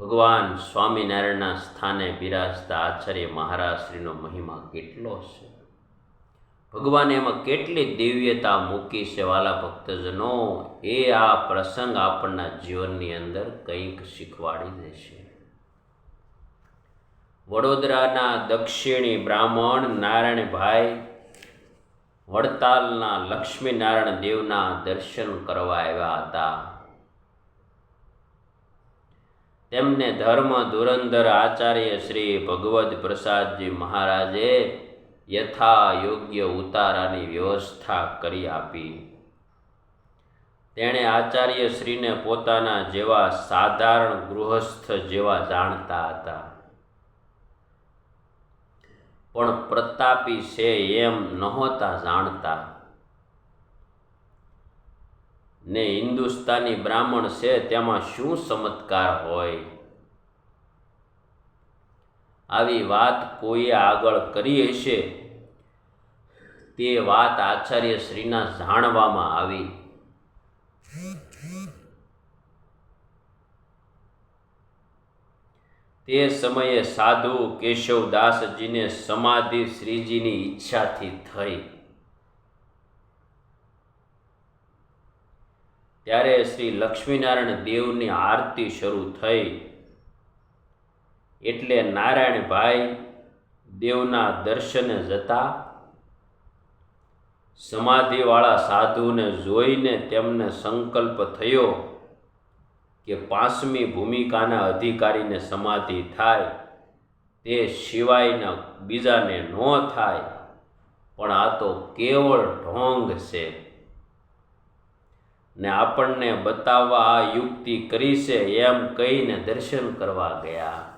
ભગવાન સ્વામિનારાયણના સ્થાને બિરાજતા આચાર્ય મહારાજશ્રીનો મહિમા કેટલો છે? ભગવાને એમાં કેટલી દિવ્યતા મૂકી છે વાલા ભક્તજનો? એ આ પ્રસંગ આપણના જીવનની અંદર કંઈક શીખવાડી દેશે. વડોદરાના દક્ષિણી બ્રાહ્મણ નારાયણભાઈ વડતાલના લક્ષ્મીનારાયણ દેવના દર્શન કરવા આવ્યા હતા. તેમને ધર્મ ધુરંધર આચાર્ય શ્રી ભગવદ પ્રસાદજી મહારાજે યથા યોગ્ય ઉતારાની વ્યવસ્થા કરી આપી. તેણે આચાર્ય શ્રીને પોતાના જેવા સાધારણ ગૃહસ્થ જેવા જાણતા હતા. પણ પ્રતાપી છે એમ નહોતા જાણતા. ને હિન્દુસ્તાની બ્રાહ્મણ છે, તેમાં શું ચમત્કાર હોય? આવી વાત કોઈએ આગળ કરી હશે? તે વાત આચાર્ય શ્રીના જાણવામાં આવી. તે સમયે સાધુ કેશવદાસજીને સમાધિ શ્રીજીની ઈચ્છાથી થઈ. ત્યારે શ્રી લક્ષ્મીનારાયણ દેવની આરતી શરૂ થઈ. એટલે નારાયણભાઈ દેવના દર્શને જતા સમાધિવાળા સાધુને જોઈને તેમને સંકલ્પ થયો કે પાંચમી ભૂમિકાના અધિકારીને સમાધિ થાય. તે સિવાયના બીજાને ન થાય. પણ આ તો કેવળ ઢોંગ છે. ને આપણને બતાવવા આ યુક્તિ કરી છે એમ કહીને દર્શન કરવા ગયા.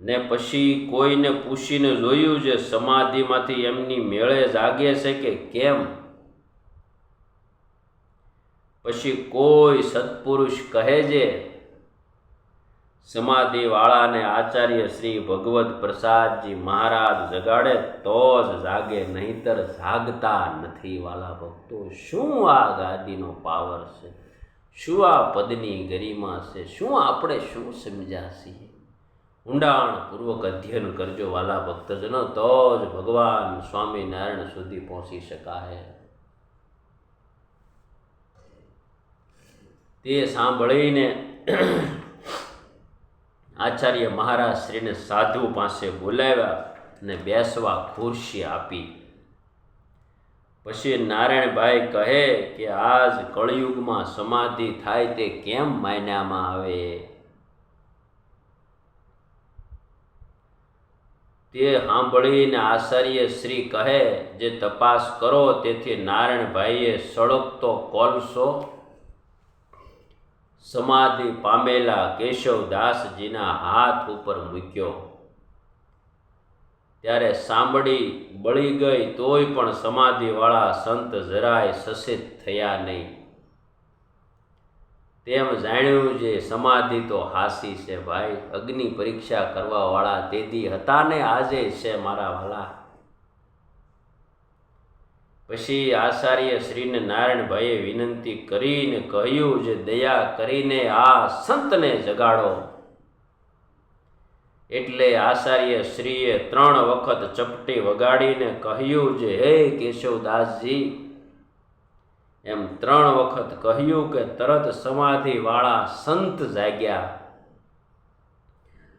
ને પછી કોઈને પૂછીને જોયું છે, સમાધિમાંથી એમની મેળે જાગે છે કે કેમ? પછી કોઈ સત્પુરુષ કહે છે સમાધિવાળાને આચાર્ય શ્રી ભગવત પ્રસાદજી મહારાજ જગાડે તો જ જાગે, નહીતર જાગતા નથી વાલા ભક્તો. શું આ ગાદીનો પાવર છે? શું આ પદની ગરિમા છે? શું આપણે શું સમજ્યા ઊંડાણપૂર્વક અધ્યયન કરજો વાલા ભક્તજનો, તો જ ભગવાન સ્વામિનારાયણ સુધી પહોંચી શકાય. તે સાંભળીને આચાર્ય મહારાજ શ્રીને સાધુ પાસે બોલાવ્યા અને બેસવા ખુરશી આપી. પછી નારાયણભાઈ કહે કે આજ કળયુગમાં સમાધિ થાય તે કેમ માન્યામાં આવે? તે સાંભળીને આચાર્ય શ્રી કહે, જે તપાસ કરો, તેથી નારાયણભાઈએ સળગતો કોલસો સમાધિ પામેલા કેશવદાસજીના હાથ ઉપર મૂક્યો. ત્યારે સાંભળી બળી ગઈ તોય પણ સમાધિવાળા સંત જરાય સસિત થયા નહીં. તેમ જાણ્યું જે સમાધિ તો હાસી છે ભાઈ, અગ્નિ પરીક્ષા કરવા વાળા તેદી હતા ને આજે છે મારા વાલા. પછી આચાર્ય શ્રીને નારાયણભાઈએ વિનંતી કરીને કહ્યું જે, દયા કરીને આ સંતને જગાડો. એટલે આચાર્ય શ્રીએ ત્રણ વખત ચપટી વગાડીને કહ્યું જે, હે કેશવદાસજી. એમ ત્રણ વખત કહ્યું કે તરત સમાધિવાળા સંત જાગ્યા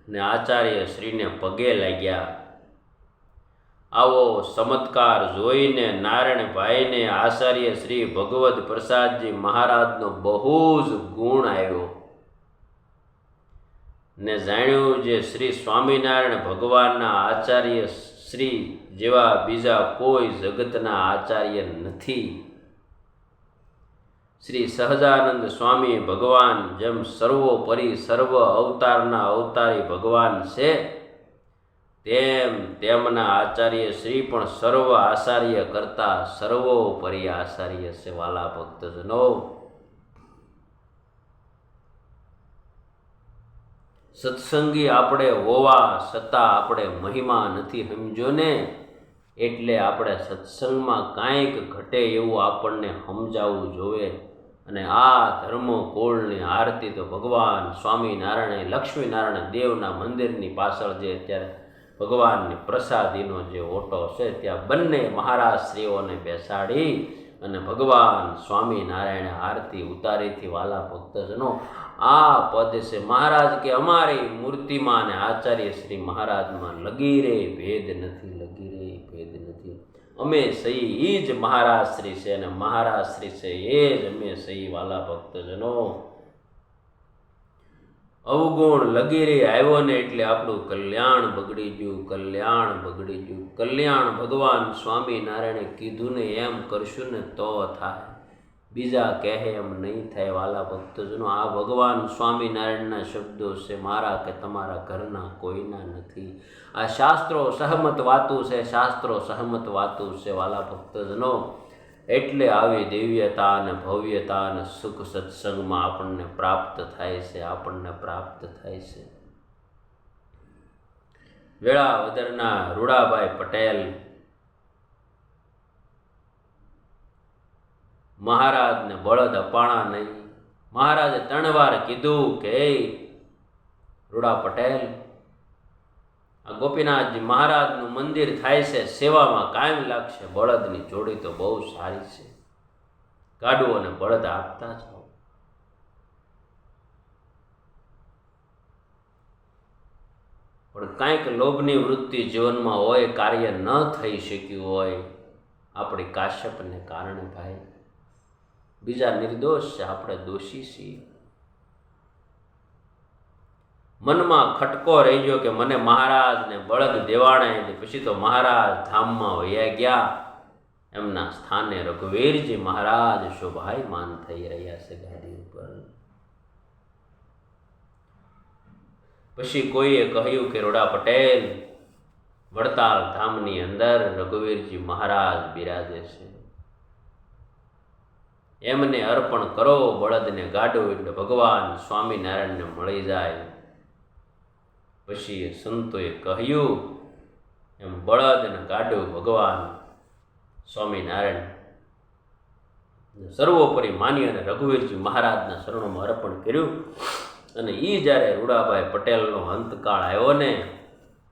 ને આચાર્ય શ્રીને પગે લાગ્યા. આવો ચમત્કાર જોઈને નારાયણભાઈને આચાર્ય શ્રી ભગવદ પ્રસાદજી મહારાજનો બહુ જ ગુણ આવ્યો. ને જાણ્યું જે શ્રી સ્વામિનારાયણ ભગવાનના આચાર્ય શ્રી જેવા બીજા કોઈ જગતના આચાર્ય નથી. શ્રી સહજાનંદ સ્વામી ભગવાન જેમ સર્વોપરી સર્વ અવતારના અવતારી ભગવાન છે તેમ તેમના આચાર્ય શ્રી પણ સર્વ આચાર્ય કરતા સર્વોપરી આચાર્ય છે વાલા ભક્તજનો. સત્સંગી આપણે હોવા છતાં આપણે મહિમા નથી સમજો ને એટલે આપણે સત્સંગમાં કાંઈક ઘટે એવું આપણને સમજાવવું જોવે અને આ ધર્મ કોળની આરતી તો ભગવાન સ્વામિનારાયણ લક્ષ્મીનારાયણ દેવના મંદિરની પાછળ જે અત્યારે ભગવાનની પ્રસાદીનો જે ઓટો છે, ત્યાં બંને મહારાજશ્રીઓને બેસાડી અને ભગવાન સ્વામિનારાયણે આરતી ઉતારીથી વાલા ભક્તજનો, આ પદ છે, મહારાજ કે અમારી મૂર્તિમાં અને આચાર્ય શ્રી મહારાજમાં લગી રે, ભેદ નથી, લગી રે, ભેદ નથી. અમે સહી એ જ મહારાજ શ્રી છે અને મહારાજ શ્રી છે એ જ અમે સહી વાલા ભક્તજનો. અવગુણ લગી રહી આવ્યો ને એટલે આપણું કલ્યાણ બગડી ગયું, કલ્યાણ બગડી ગયું. કલ્યાણ ભગવાન સ્વામિનારાયણે કીધું ને એમ કરશું ને તો થાય. બીજા કહે એમ નહીં થાય વાલા ભક્તજનો, આ ભગવાન સ્વામિનારાયણના શબ્દો છે મારા કે તમારા ઘરના કોઈના નથી. આ શાસ્ત્રો સહમત વાતું છે, શાસ્ત્રો સહમત વાતું છે વાલા ભક્તજનો. એટલે આવી દિવ્યતા અને ભવ્યતા અને સુખ સત્સંગમાં આપણને પ્રાપ્ત થાય છે, આપણને પ્રાપ્ત થાય છે. વેળાવદરના રૂડાભાઈ પટેલ મહારાજને બળદ અપાણા નહીં. મહારાજે ત્રણ વાર કીધું કે, "એ રૂડા પટેલ આ ગોપીનાથજી મહારાજનું મંદિર થાય છે, સેવામાં કાયમ લાગશે. બળદની જોડી તો બહુ સારી છે. ગાડું અને બળદ આપતા જાઓ પણ કાંઈક લોભની વૃત્તિ જીવનમાં હોય, કાર્ય ન થઈ શક્યું હોય, આપણી કાશ્યપને કારણે ભાઈ. બીજા નિર્દોષ છે, આપણે દોષી છીએ. મનમાં ખટકો રહી ગયો કે મને મહારાજને બળદ દેવાણે પછી તો મહારાજ ધામમાં વયા ગયા. એમના સ્થાને રઘુવીરજી મહારાજ શોભાયમાન થઈ રહ્યા છે ગાડી ઉપર. પછી કોઈએ કહ્યું કે રોડા પટેલ, વડતાલ ધામની અંદર રઘુવીરજી મહારાજ બિરાજે છે. એમને અર્પણ કરો, બળદને ગાડો એટલે ભગવાન સ્વામિનારાયણને મળી જાય. પછી એ સંતોએ કહ્યું, એમ બળદને ગાડો ભગવાન સ્વામિનારાયણ. સર્વોપરી માની અને રઘુવીરજી મહારાજના શરણોમાં અર્પણ કર્યું. અને એ જ્યારે રૂડાભાઈ પટેલનો અંતકાળ આવ્યો ને,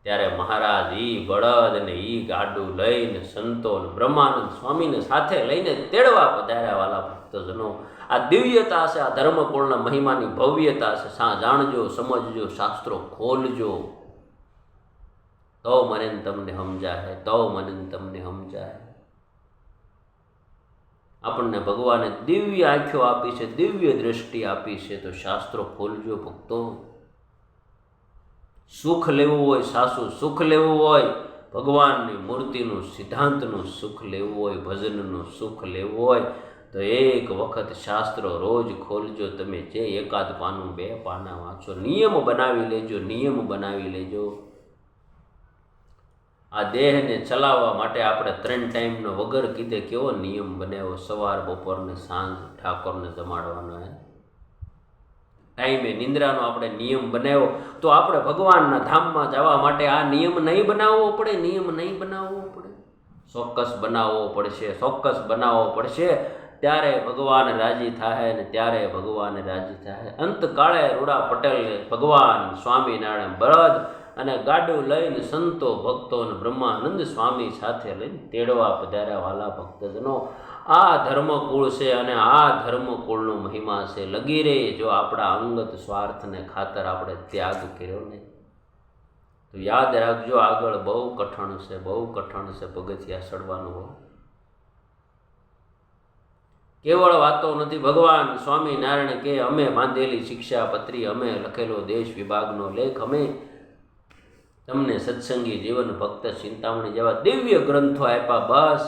ત્યારે મહારાજ ઈ બળદ ને ઈ ગાડું લઈને સંતો બ્રહ્માનંદ સ્વામીને સાથે લઈને તેડવા પધાર્યા વાલા ભક્તજનો. આ દિવ્યતા છે આ ધર્મકુળના મહિમાની ભવ્યતા છે સા જાણજો, સમજજો, શાસ્ત્રો ખોલજો. તો મને તમને સમજાય તો મને તમને સમજાય. આપણને ભગવાને દિવ્ય આંખો આપી છે, દિવ્ય દ્રષ્ટિ આપી છે, તો શાસ્ત્રો ખોલજો ભક્તો. સુખ લેવું હોય સાસુ, સુખ લેવું હોય. ભગવાનની મૂર્તિનું સિદ્ધાંતનું સુખ લેવું હોય, ભજનનું સુખ લેવું હોય. તો એક વખત શાસ્ત્રો રોજ ખોલજો, તમે જે એકાદ પાનું, બે પાના વાંચો, નિયમ બનાવી લેજો, નિયમ બનાવી લેજો. આ દેહને ચલાવવા માટે આપણે ત્રણ ટાઈમનો વગર કીધે કેવો નિયમ બનાવ્યો સવાર, બપોર ને સાંજ ઠાકોરને જમાડવાનો હે ટાઈમે નિંદ્રાનો આપણે નિયમ બનાવ્યો. તો આપણે ભગવાનના ધામમાં જવા માટે આ નિયમ નહીં બનાવવો પડે? નિયમ નહીં બનાવવો પડે? ચોક્કસ બનાવવો પડશે, ચોક્કસ બનાવવો પડશે. ત્યારે ભગવાન રાજી થાય ને ત્યારે ભગવાન રાજી થાય અંતકાળે રૂડા પટેલને ભગવાન સ્વામિનારાયણ બળદ અને ગાડું લઈને સંતો, ભક્તો અને બ્રહ્માનંદ સ્વામી સાથે લઈને તેડવા પધાર્યા વાલા ભક્તજનો. આ ધર્મકુળ છે અને આ ધર્મકુળનો મહિમા છે. લગી રે જો આપણા અંગત સ્વાર્થને ખાતર આપણે ત્યાગ કર્યો ને. તો યાદ રાખજો આગળ બહુ કઠણ છે, બહુ કઠણ છે પગથિયા ચડવાનું હોય કેવળ વાતો નથી. ભગવાન સ્વામિનારાયણ કે અમે બાંધેલી શિક્ષાપત્રી અમે લખેલો દેશ વિભાગનો લેખ, અમે તમને સત્સંગી જીવન, ભક્ત, ચિંતામણી જેવા દિવ્ય ગ્રંથો આપ્યા. બસ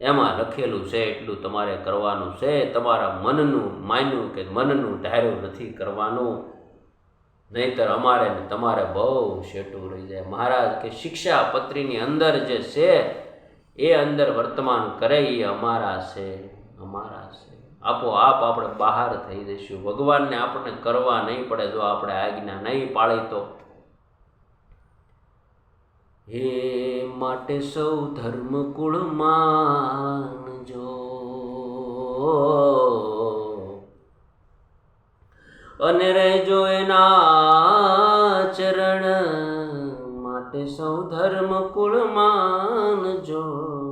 એમાં લખેલું છે, એટલું તમારે કરવાનું છે. તમારા મનનું માન્યું કે મનનું ધાર્યું નથી કરવાનું. નહીતર અમારે ને તમારે બહુ શેટું રહી જાય. મહારાજ કે શિક્ષાપત્રીની અંદર જે છે, એ અંદર વર્તમાન કરે એ અમારા છે. અમારા છે. આપોઆપ આપણે બહાર થઈ જઈશું. ભગવાનને આપણને કરવા નહીં પડે જો આપણે આજ્ઞા નહીં પાળી તો. હે માટે સૌ ધર્મ કુળ માનજો. અને રહેજો એના ચરણ માટે સૌ ધર્મ કુળ માનજો.